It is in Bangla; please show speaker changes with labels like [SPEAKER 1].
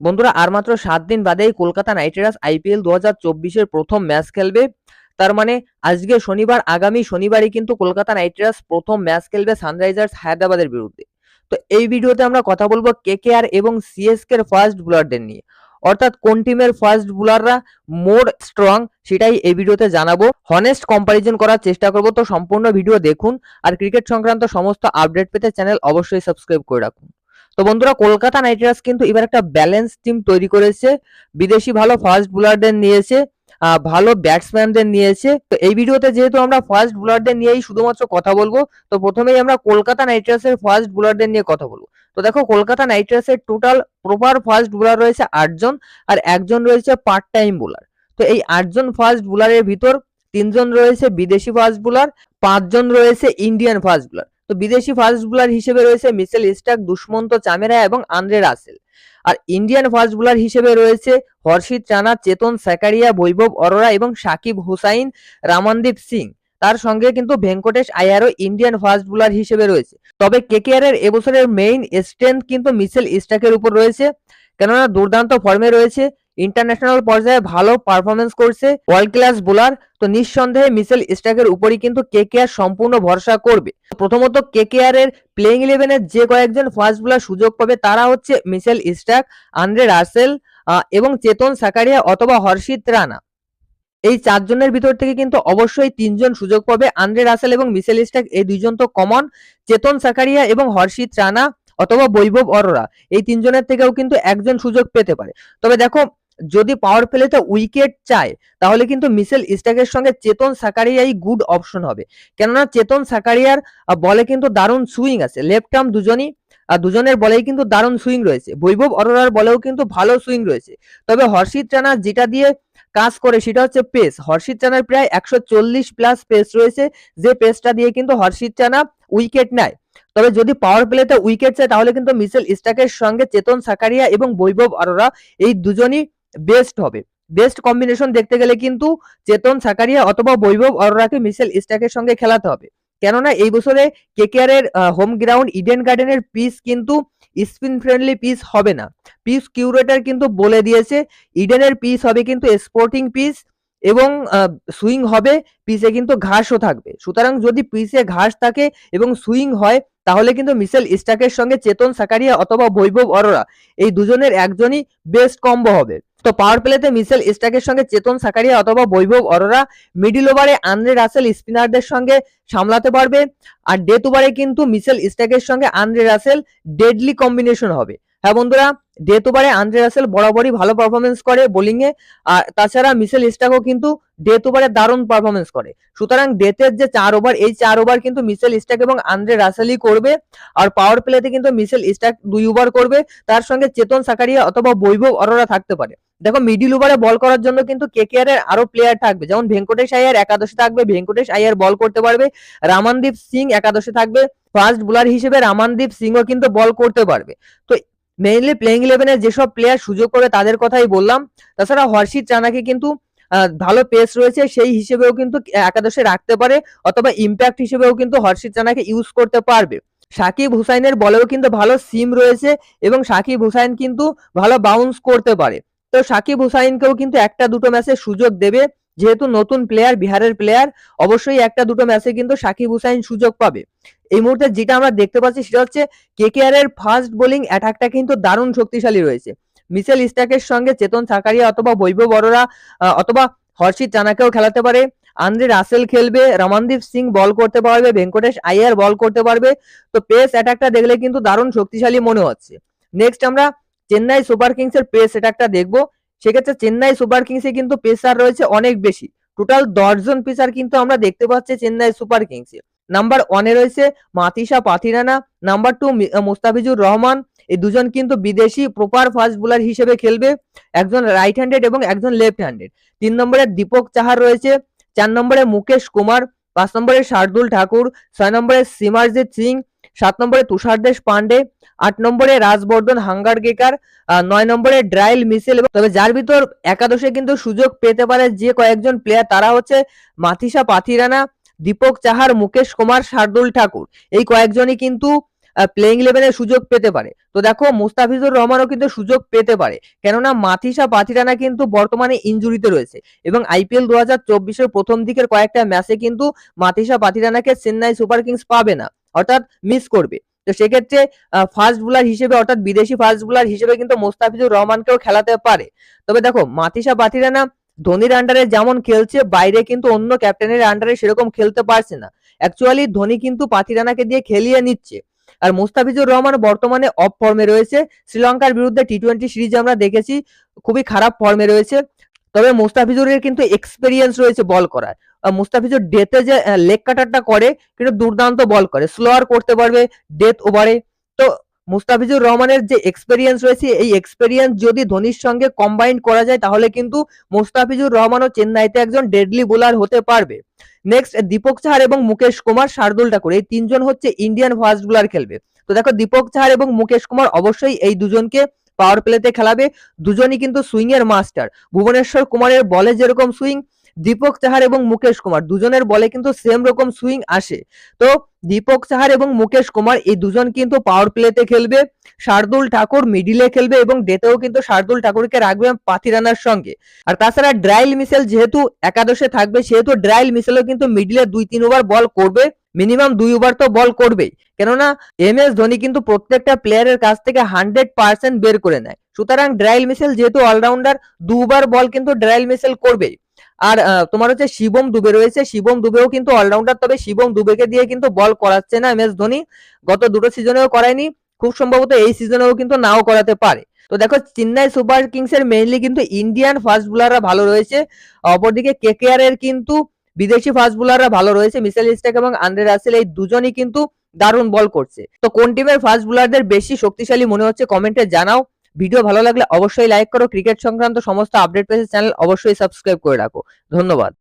[SPEAKER 1] বন্ধুরা, আর মাত্র সাত দিন বাদেই কলকাতা নাইট রাইডার্স আইপিএল দু হাজার চব্বিশের প্রথম ম্যাচ খেলবে। তার মানে আজকে শনিবার, আগামী শনিবারই কিন্তু কলকাতা নাইট রাইডার্স প্রথম ম্যাচ খেলবে সানরাইজার্স হায়দ্রাবাদের বিরুদ্ধে। তো এই ভিডিওতে আমরা কথা বলব কেকেআর এবং সিএসকে এর ফার্স্ট বোলারদের নিয়ে। অর্থাৎ কোন টিমের ফার্স্ট বোলাররা মোর স্ট্রং সেটাই এই ভিডিওতে জানাব। হনেস্ট কম্পারিজন করার চেষ্টা করব। তো সম্পূর্ণ ভিডিও দেখুন আর ক্রিকেট সংক্রান্ত সমস্ত আপডেট পেতে চ্যানেল অবশ্যই সাবস্ক্রাইব করে রাখুন। তো বন্ধুরা, কলকাতা নাইট রাইডার্স কিন্তু এবার একটা ব্যালেন্স টিম তৈরি করেছে। বিদেশি ভালো ফাস্ট বোলারদের নিয়েছে ভালো ব্যাটসম্যানদের নিয়েছে। তো এই ভিডিওতে যেহেতু আমরা ফাস্ট বোলারদের নিয়েই শুধুমাত্র কথা বলব, তো প্রথমেই আমরা কলকাতা নাইট রাইডার্সের ফাস্ট বোলারদের নিয়ে কথা বলব। তো দেখো, কলকাতা নাইট রাইডার্সের টোটাল প্রপার ফাস্ট বোলার রয়েছে আটজন, আর একজন রয়েছে পার্ট টাইম বোলার তো এই আটজন ফাস্ট বোলারের ভিতর তিনজন রয়েছে বিদেশি ফাস্ট বোলার পাঁচজন রয়েছে ইন্ডিয়ান ফাস্ট বোলার তো বিদেশি ফাস্ট বোলার হিসেবে রয়েছে মিসেল স্টাক দুষ্মন্ত চামেরা এবং আন্দ্রে রাসেল। আর ইন্ডিয়ান ফাস্ট বোলার হিসেবে রয়েছে হর্ষিত রানা, চেতন স্যাকারিয়া, বৈভব অরোরা এবং সাকিব হুসাইন, রামনদীপ সিং। তার সঙ্গে কিন্তু ভেঙ্কটেশ আয়ারও ইন্ডিয়ান ফাস্ট বোলার হিসেবে রয়েছে। তবে কেকেআর এর এবছরের মেইন স্ট্রেংথ কিন্তু মিসেল স্টাকের উপর রয়েছে। কেননা দুর্দান্ত ফর্মে রয়েছে। ইন্টারন্যাশনাল পর্যায়ে ভালো পারফরমেন্স করছে ওয়ার্ল্ড ক্লাস বোলার তো নিঃসন্দেহে মিসেল স্টাকের উপরই কিন্তু কে কেকেআর সম্পূর্ণ ভরসা করবে। প্রথমত কে কেকেআর এর প্লেইং ইলেভেনের যে কয়েকজন ফাস্ট বোলার সুযোগ পাবে তারা হচ্ছে মিসেল স্টাক আন্দ্রে রাসেল এবং চেতন সাকারিয়া অথবা হর্ষিত রানা। এই চারজনের ভিতর থেকে কিন্তু অবশ্যই তিনজন সুযোগ পাবে আন্দ্রে রাসেল এবং মিসেল স্টাক এই দুইজন তো কমন চেতন সাকারিয়া এবং হর্ষিত রানা অথবা বৈভব অরোরা। এই তিনজনের থেকেও কিন্তু একজন সুযোগ পেতে পারে। তবে দেখো যদি পাওয়ার প্লেতে উইকেট চায়, তাহলে কিন্তু মিসেল স্টাকের সঙ্গে চেতন সাকারিয়াই গুড অপশন হবে। কেননা চেতন সাকারিয়ার বলে কিন্তু দারুণ সুইং আছে। লেফট আর্ম দুজনই আর দুজনের বলেই কিন্তু দারুণ সুইং রয়েছে। বৈভব অরোরার বলেও কিন্তু ভালো সুইং রয়েছে। তবে হর্ষিত রানা যেটা দিয়ে কাজ করে সেটা হচ্ছে পেস হর্ষিত রানার প্রায় একশো চল্লিশ প্লাস পেস রয়েছে। যে পেসটা দিয়ে কিন্তু হর্ষিত রানা উইকেট নেয়। তবে যদি পাওয়ার প্লেতে উইকেট চায়, তাহলে কিন্তু মিসেল স্টাকের সঙ্গে চেতন সাকারিয়া এবং বৈভব অরোরা এই দুজনই বেস্ট হবে। বেস্ট কম্বিনেশন দেখতে গেলে কিন্তু চেতন, সাকারিয়া অথবা বৈভব, অরোরাকে, মিশেল স্টাকের সঙ্গে খেলাতে হবে। কেননা এই বছরে কেকেআর এর হোম গ্রাউন্ড ইডেন গার্ডেনের পিচ কিন্তু স্পিন ফ্রেন্ডলি পিচ হবে না। পিচ কিউরেটার কিন্তু বলে দিয়েছে ইডেনের পিচ হবে কিন্তু স্পোর্টিং পিচ এবং সুইং হবে পিচে কিন্তু ঘাসও থাকবে। সুতরাং যদি পিচে ঘাস থাকে এবং সুইং হয়, তাহলে কিন্তু মিশেল স্টাকের সঙ্গে চেতন, সাকারিয়া অথবা বৈভব, অরোরা এই দুজনের একজনই বেস্ট কম্বো হবে। তো পাওয়ার প্লেতে মিসেল স্টাকের সঙ্গে চেতন সাকারিয়া অথবা বৈভব অরোরা মিডিল ওভারে আন্দ্রে রাসেল স্পিনারদের সঙ্গে সামলাতে পারবে। আর ডেথ ওভারে কিন্তু মিসেল স্টাকের সঙ্গে আন্দ্রে রাসেল ডেডলি কম্বিনেশন হবে। হ্যাঁ বন্ধুরা ডেথ ওভারে আন্দ্রে রাসেল বরাবরই ভালো পারফরমেন্স করে বোলিংয়ে আর তাছাড়া মিসেল স্টাকও কিন্তু ডেথ ওভারে দারুণ পারফরমেন্স করে। সুতরাং ডেথের যে চার ওভার এই চার ওভার কিন্তু মিসেল স্টাক এবং আন্দ্রে রাসেলই করবে। আর পাওয়ার প্লেতে কিন্তু মিসেল স্টাক দুই ওভার করবে। তার সঙ্গে চেতন সাকারিয়া অথবা বৈভব অরোরা থাকতে পারে। দেখো মিডিল ওভারে বল করার জন্য কিন্তু কেকেআর এর আরও প্লেয়ার থাকবে। যেমন ভেঙ্কটেশ আয়ার একাদশে থাকবে, ভেঙ্কটেশ আয়ার বল করতে পারবে। রামানদীপ সিং একাদশে থাকবে। ফার্স্ট বোলার হিসেবে রামানদীপ সিংও কিন্তু বল করতে পারবে। তো মেইনলি প্লেইং ইলেভেনে যেসব প্লেয়ার সুযোগ করে তাদের কথাই বললাম। তাছাড়া হর্ষিত রানাকে কিন্তু ভালো পেস রয়েছে, সেই হিসেবেও কিন্তু একাদশে রাখতে পারে। অথবা ইম্প্যাক্ট হিসেবেও কিন্তু হর্ষিত রানাকে ইউজ করতে পারবে। সাকিব হুসাইনের বলেও কিন্তু ভালো সিম রয়েছে এবং সাকিব হুসাইন কিন্তু ভালো বাউন্স করতে পারে। তো সাকিব হুসাইনকেও কিন্তু একটা দুটো ম্যাচে সুযোগ দেবে। যেহেতু নতুন প্লেয়ার বিহারের প্লেয়ার অবশ্যই একটা দুটো ম্যাচে কিন্তু সাকিব হুসাইন সুযোগ পাবে। এই মুহূর্তে যেটা আমরা দেখতে পাচ্ছি সেটা হচ্ছে কেকেআর এর ফাস্ট বোলিং অ্যাটাকটা কিন্তু দারুণ শক্তিশালী রয়েছে। মিসেল স্টাকের সঙ্গে চেতন সাকারিয়া অথবা বৈভব বড়রা অথবা হর্ষিত চানাকেও খেলাতে পারে। আন্দ্রে রাসেল খেলবে, রমনদীপ সিং বল করতে পারবে, ভেঙ্কটেশ আইয়ার বল করতে পারবে। তো পেস অ্যাটাকটা দেখলে কিন্তু দারুণ শক্তিশালী মনে হচ্ছে। নেক্সট আমরা চেন্নাই সুপার কিংস এর পেস অ্যাটাকটা দেখব। সেক্ষেত্রে চেন্নাই সুপার কিংসে কিন্তু পেসার রয়েছে অনেক বেশি। টোটাল দশজন পেসার কিন্তু আমরা দেখতে পাচ্ছি চেন্নাই সুপার কিংসে নাম্বার ওয়ানে রয়েছে Matheesha Pathirana. Number two Mustafizur Rahman. এই দুজন কিন্তু বিদেশি প্রপার ফাস্ট বোলার হিসেবে খেলবে। একজন রাইট হ্যান্ডেড এবং একজন লেফট হ্যান্ডেড তিন নম্বরে দীপক চাহার রয়েছে। চার নম্বরে মুকেশ কুমার। পাঁচ নম্বরে শার্দুল ঠাকুর। ছয় নম্বরে সিমারজিৎ সিং। সাত নম্বরে তুষার দেশ পান্ডে আট নম্বরে রাজবর্ধন হাঙ্গারগেকার আহ, নয় নম্বরে ড্রাইল মিসেল তবে যার ভিতর একাদশে কিন্তু সুযোগ পেতে পারে যে কয়েকজন প্লেয়ার তারা হচ্ছে মাথিসা পাথিরানা দীপক চাহার মুকেশ কুমার শার্দুল ঠাকুর। এই কয়েকজনই কিন্তু প্লেইং ইলেভেনের সুযোগ পেতে পারে। তো দেখো মুস্তাফিজুর রহমানও কিন্তু সুযোগ পেতে পারে। কেননা মাথিসা পাথিরানা কিন্তু বর্তমানে ইনজুরিতে রয়েছে এবং আইপিএল দু হাজার চব্বিশের প্রথম দিকের কয়েকটা ম্যাচে কিন্তু মাথিসা পাথিরানাকে চেন্নাই সুপার কিংস পাবে না। অর্থাৎ মিস করবে। তো সেক্ষেত্রে ফাস্ট বোলার হিসেবে অর্থাৎ বিদেশি ফাস্ট বোলার হিসেবে কিন্তু মোস্তাফিজুর রহমানকেও খেলাতে পারে। তবে দেখো মাথিসা পাথিরানা ধোনির আন্ডারে যেমন খেলছে, বাইরে কিন্তু অন্য ক্যাপ্টেনের আন্ডারে সেরকম খেলতে পারছে না। অ্যাকচুয়ালি ধোনি কিন্তু পাথিরানাকে দিয়ে খেলিয়ে নিচ্ছে। আর মুস্তাফিজুর রহমান বর্তমানে অফ ফর্মে রয়েছে। শ্রীলঙ্কার বিরুদ্ধে টি টোয়েন্টি সিরিজ আমরা দেখেছি, খুবই খারাপ ফর্মে রয়েছে। তবে মুস্তাফিজুরের কিন্তু এক্সপেরিয়েন্স রয়েছে বল করার। মুস্তাফিজুর ডেতে যে লেগ কাটারটা করে, কিন্তু দুর্দান্ত বল করে। স্লোয়ার করতে পারবে ডেথ ওভারে তো মুস্তাফিজুর রহমানের যে এক্সপেরিয়েন্স রয়েছে, এই এক্সপেরিয়েন্স যদি ধোনির সঙ্গে কম্বাইন করা যায়, তাহলে কিন্তু মুস্তাফিজুর রহমানও চেন্নাইতে একজন ডেডলি বোলার হতে পারবে। নেক্সট দীপক চাহার এবং মুকেশ কুমার শার্দুল ঠাকুর এই তিনজন হচ্ছে ইন্ডিয়ান ফাস্ট বোলার খেলবে। তো দেখো, দীপক চাহার এবং মুকেশ কুমার অবশ্যই এই দুজনকে পাওয়ার প্লেতে খেলাবে। দুজনই কিন্তু সুইং এর মাস্টার ভুবনেশ্বর কুমারের বলে যেরকম সুইং দীপক চাহার এবং মুকেশ কুমার। দুজনের বলে কিন্তু সেম রকম সুইং আসে। তো দীপক চাহার এবং মুকেশ কুমার, এই দুজন কিন্তু পাওয়ার প্লেতে খেলবে, শার্দুল ঠাকুর মিডিলে খেলবে এবং ডেতেও কিন্তু শার্দুল ঠাকুরকে রাখবে পাথিরানার সঙ্গে। আর তাছাড়া ড্রাইল মিসেল যেহেতু একাদশে থাকবে, সেহেতু ড্রাইল মিসেলও কিন্তু মিডিলে দুই, তিন ওভার বল করবে। মিনিমাম দুই ওভার তো বল করবেই। কেননা এম এস ধোনি কিন্তু প্রত্যেকটা প্লেয়ারের কাছ থেকে হান্ড্রেড পার্সেন্ট বের করে নেয়। সুতরাং ড্রাইল মিসেল যেহেতু অলরাউন্ডার দুবার বল কিন্তু ড্রাইল মিসেল করবেই। আর তোমার হচ্ছে শিবম দুবে রয়েছে। শিবম দুবেও কিন্তু অলরাউন্ডার তবে শিবম দুবেকে দিয়ে কিন্তু বল করাচ্ছে না এম এস ধোনি। গত দুটো সিজনেও করায়নি, খুব সম্ভবত এই সিজনেও কিন্তু নাও করাতে পারে। তো দেখো, চেন্নাই সুপার কিংস এর মেইনলি কিন্তু ইন্ডিয়ান ফাস্ট বোলাররা ভালো রয়েছে। অপরদিকে কেকেআর এর কিন্তু বিদেশি ফাস্ট বোলাররা ভালো রয়েছে। মিসেল স্টেক এবং আন্দ্রে রাসেল এই দুজনই কিন্তু দারুণ বল করছে। তো কোন টিমের ফাস্ট বোলারদের বেশি শক্তিশালী মনে হচ্ছে? কমেন্টে জানাও। ভিডিও ভালো লাগলে অবশ্যই লাইক করো। ক্রিকেট সংক্রান্ত সমস্ত আপডেট পেতে চ্যানেল অবশ্যই সাবস্ক্রাইব করে রাখো। ধন্যবাদ।